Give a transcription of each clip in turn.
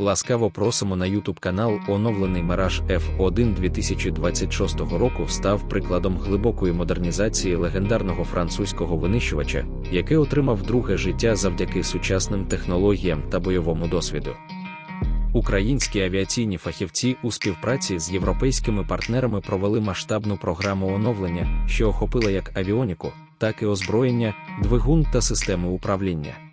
Ласкаво просимо на YouTube канал оновлений Mirage F1 2026 року став прикладом глибокої модернізації легендарного французького винищувача, який отримав друге життя завдяки сучасним технологіям та бойовому досвіду. Українські авіаційні фахівці у співпраці з європейськими партнерами провели масштабну програму оновлення, що охопила як авіоніку, так і озброєння, двигун та системи управління.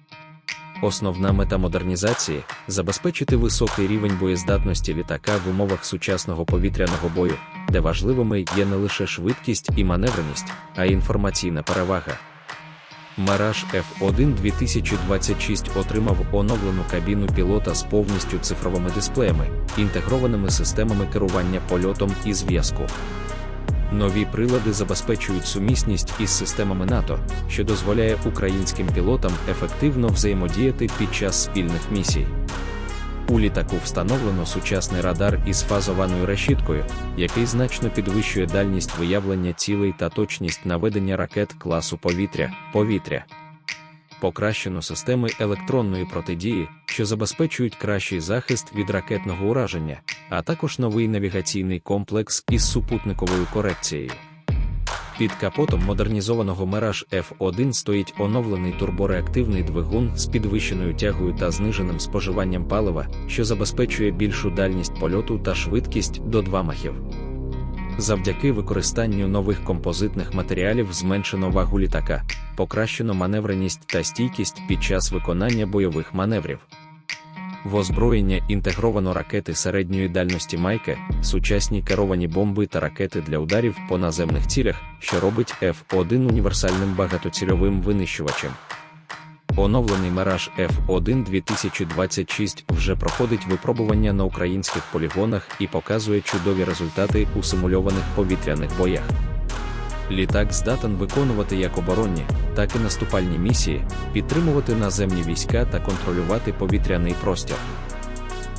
Основна мета модернізації забезпечити високий рівень боєздатності літака в умовах сучасного повітряного бою, де важливими є не лише швидкість і маневреність, а й інформаційна перевага. Mirage F1 2026 отримав оновлену кабіну пілота з повністю цифровими дисплеями, інтегрованими системами керування польотом і зв'язку. Нові прилади забезпечують сумісність із системами НАТО, що дозволяє українським пілотам ефективно взаємодіяти під час спільних місій. У літаку встановлено сучасний радар із фазованою решіткою, який значно підвищує дальність виявлення цілей та точність наведення ракет класу повітря. повітря. Покращено системи електронної протидії, що забезпечують кращий захист від ракетного ураження, а також новий навігаційний комплекс із супутниковою корекцією. Під капотом модернізованого Mirage F1 стоїть оновлений турбореактивний двигун з підвищеною тягою та зниженим споживанням палива, що забезпечує більшу дальність польоту та швидкість до 2 махів. Завдяки використанню нових композитних матеріалів зменшено вагу літака, покращено маневреність та стійкість під час виконання бойових маневрів. В озброєння інтегровано ракети середньої дальності Майке, сучасні керовані бомби та ракети для ударів по наземних цілях, що робить F1 універсальним багатоцільовим винищувачем. Оновлений Mirage F1 2026 вже проходить випробування на українських полігонах і показує чудові результати у симульованих повітряних боях. Літак здатен виконувати як оборонні, так і наступальні місії, підтримувати наземні війська та контролювати повітряний простір.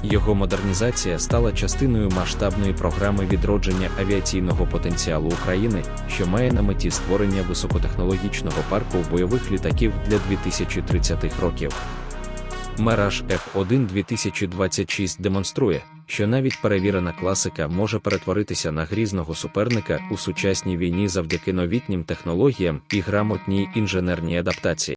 Його модернізація стала частиною масштабної програми відродження авіаційного потенціалу України, що має на меті створення високотехнологічного парку бойових літаків для 2030-х років. Mirage F1 2026 демонструє, що навіть перевірена класика може перетворитися на грізного суперника у сучасній війні завдяки новітнім технологіям і грамотній інженерній адаптації.